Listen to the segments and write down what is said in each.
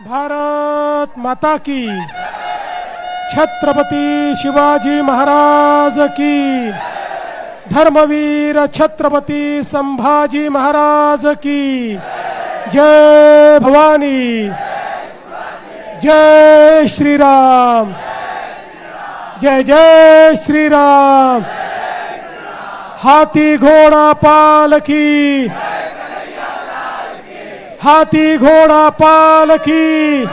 भारत माता की। छत्रपती शिवाजी महाराज की। धर्मवीर छत्रपती संभाजी महाराज की। जय भवानी। जय श्रीराम। जय जय श्रीराम। हाथी घोड़ा पाल की। हाथी घोड़ा पाल की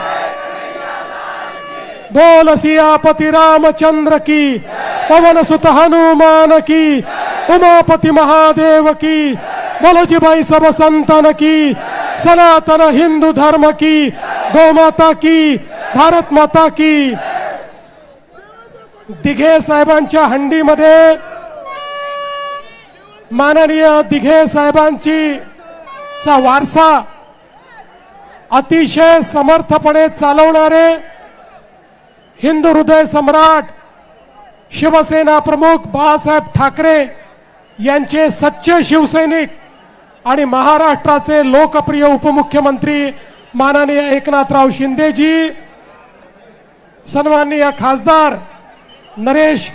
बोल सियापति रामचंद्र की. पवन सुत हनुमान की. उमापति महादेव की. बोलो जी भाई सब संतन की. सनातन हिंदू धर्म की. गौ माता की. भारत माता की. दिघे साहेबांच्या हंडीमध्ये माननीय दिघे साहेबांची चा वारसा अतिशय समर्थपणे चालवणारे हिंदू हृदय सम्राट शिवसेना प्रमुख बाळासाहेब ठाकरे यांचे सच्चे शिवसैनिक आणि महाराष्ट्राचे लोकप्रिय उपमुख्यमंत्री माननीय एकनाथराव शिंदेजी सन्माननीय खासदार नरेश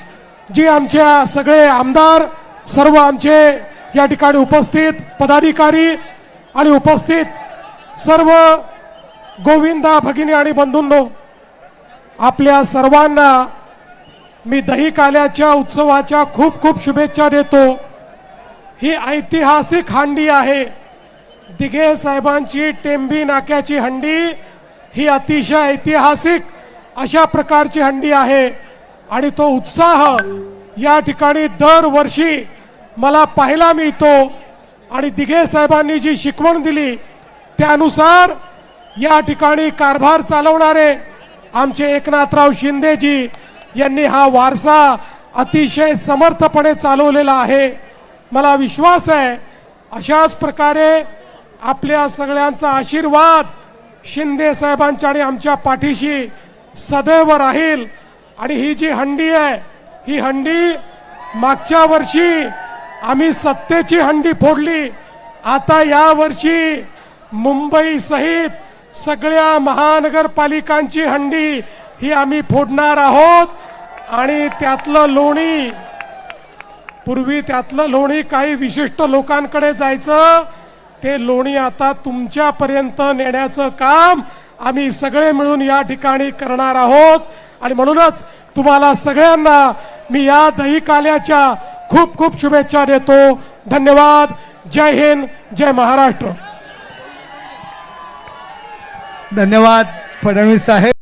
जी आमच्या सगळे आमदार सर्व आमचे या ठिकाणी उपस्थित पदाधिकारी आणि उपस्थित सर्व गोविंदा भगिनी आणि बंधूंनो आपल्या सर्वांना मी दही काल्याच्या उत्सवाच्या खूप खूप शुभेच्छा देतो. ही ऐतिहासिक हांडी आहे. दिघे साहेबांची टेंबी नाक्याची हंडी ही अतिशय ऐतिहासिक अशा प्रकारची हंडी आहे. आणि तो उत्साह या ठिकाणी दरवर्षी मला पाहायला मिळतो. आणि दिघे साहेबांनी जी शिकवण दिली त्यानुसार या ठिकाणी कारभार चालवणारे आमचे एकनाथराव शिंदेजी यांनी हा वारसा अतिशय समर्थपणे चालवलेला आहे. मला विश्वास आहे अशाच प्रकारे आपल्या सगळ्यांचा आशीर्वाद शिंदे साहेबांच्या आणि आमच्या पाठीशी सदैव राहील. आणि ही जी हंडी आहे ही हंडी मागच्या वर्षी आम्ही सत्तेची हंडी फोडली. आता या वर्षी मुंबई सहित सगळ्या महानगरपालिकांची हंडी ही आम्ही फोडणार आहोत. आणि त्यातलं लोणी पूर्वी त्यातलं लोणी काही विशिष्ट लोकांकडे जायचं. ते लोणी आता तुमच्यापर्यंत नेण्याचं काम आम्ही सगळे मिळून या ठिकाणी करणार आहोत. आणि म्हणूनच तुम्हाला सगळ्यांना मी या दही काल्याच्या खूप खूप शुभेच्छा देतो. धन्यवाद. जय हिंद. जय महाराष्ट्र. धन्यवाद फडणवीस साहेब.